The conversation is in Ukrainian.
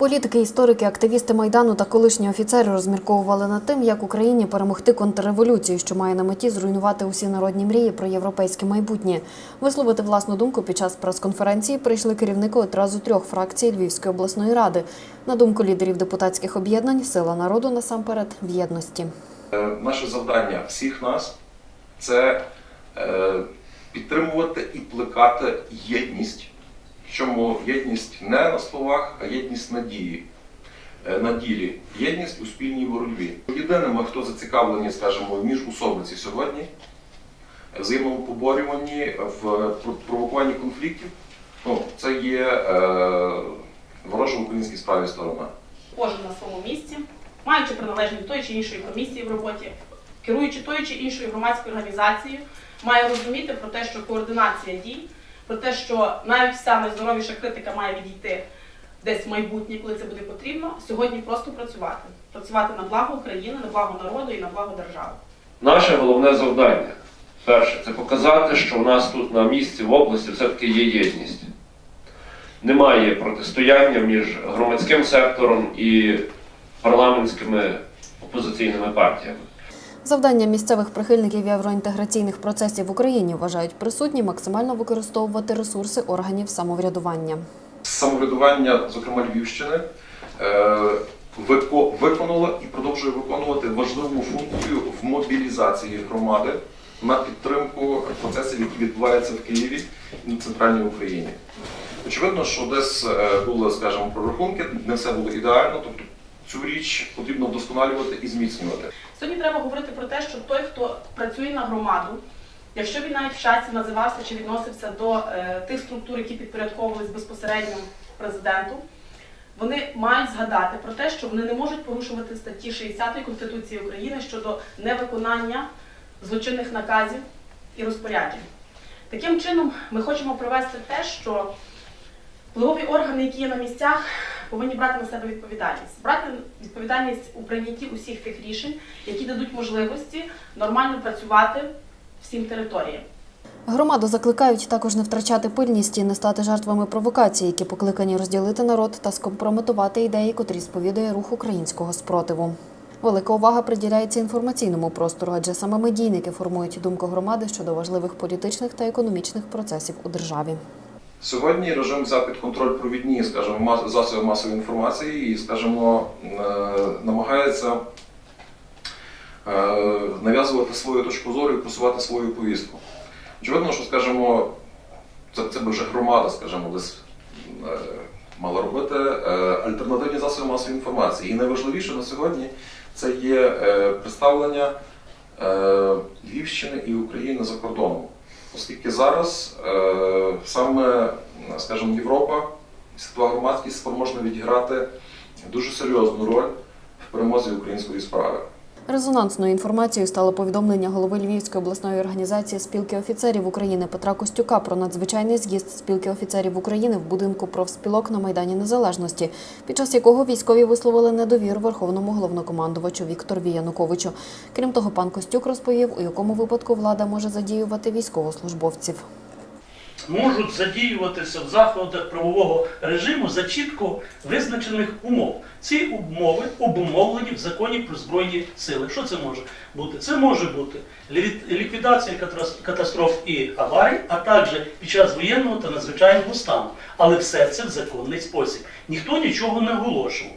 Політики, історики, активісти майдану та колишні офіцери розмірковували над тим, як Україні перемогти контрреволюцію, що має на меті зруйнувати усі народні мрії про європейське майбутнє. Висловити власну думку під час прес-конференції прийшли керівники одразу трьох фракцій Львівської обласної ради. На думку лідерів депутатських об'єднань, сила народу насамперед в єдності. Е, Наше завдання всіх нас це е, підтримувати і плекати єдність. Причому єдність не на словах, а єдність на дії. Е, На ділі єдність у спільній боротьбі. Єдиними, хто зацікавлені, скажімо, в міжусобиці сьогодні, в взаємному поборюванні, в провокуванні конфліктів, ну, це є е, ворожа в українській справі сторона. кожен на своєму місці, маючи приналежність тої чи іншої комісії в роботі, керуючи тою чи іншою громадською організацією, має розуміти про те, що координація дій, про те, що навіть вся найздоровіша критика має відійти десь в майбутнє, коли це буде потрібно, сьогодні просто працювати. Працювати на благо України, на благо народу і на благо держави. Наше головне завдання перше це показати, що у нас тут на місці в області все-таки є єдність. Немає протистояння між громадським сектором і парламентськими опозиційними партіями. Завдання місцевих прихильників євроінтеграційних процесів в Україні вважають присутні максимально використовувати ресурси органів самоврядування. самоврядування, зокрема Львівщини, е, вико- виконала і продовжує виконувати важливу функцію в мобілізації громади на підтримку процесів, які відбуваються в Києві і на центральній Україні. Очевидно, що десь е, були, скажімо, прорахунки, не все було ідеально, тобто цю річ потрібно вдосконалювати і зміцнювати. Сьогодні треба говорити про те, що той, хто працює на громаду, якщо він навіть в часі називався чи відносився до е, тих структур, які підпорядковувались безпосередньо президенту, вони мають згадати про те, що вони не можуть порушувати статті 60 Конституції України щодо невиконання злочинних наказів і розпоряджень. Таким чином, ми хочемо провести те, що впливові органи, які є на місцях, повинні брати на себе відповідальність. Брати відповідальність у прийнятті усіх тих рішень, які дадуть можливості нормально працювати всім територіям. Громаду закликають також не втрачати пильність і не стати жертвами провокацій, які покликані розділити народ та скомпрометувати ідеї, котрі сповідує рух українського спротиву. Велика увага приділяється інформаційному простору, адже саме медійники формують думку громади щодо важливих політичних та економічних процесів у державі. Сьогодні режим під контроль провідні, скажімо, засоби масової інформації і, скажімо, е, намагається е, нав'язувати свою точку зору і просувати свою повістку. Очевидно, що, скажімо, це, це би вже громада, скажімо, десь е, мала робити альтернативні засоби масової інформації. І найважливіше на сьогодні це є представлення Львівщини і України за кордоном. Оскільки зараз е, саме, скажімо, Європа, світова громадськість спроможна відіграти дуже серйозну роль в перемозі української справи. Резонансною інформацією стало повідомлення голови Львівської обласної організації спілки офіцерів України Петра Костюка про надзвичайний з'їзд спілки офіцерів України в будинку профспілок на Майдані Незалежності, під час якого військові висловили недовіру верховному головнокомандувачу Вікторові Януковичу. Крім того, пан Костюк розповів, у якому випадку влада може задіювати військовослужбовців. Можуть задіюватися в заходах правового режиму за чітко визначених умов. Ці умови обумовлені в законі про збройні сили. Що це може бути? Це може бути ліквідація катастроф і аварій, а також під час воєнного та надзвичайного стану. Але все це в законний спосіб. Ніхто нічого не оголошував.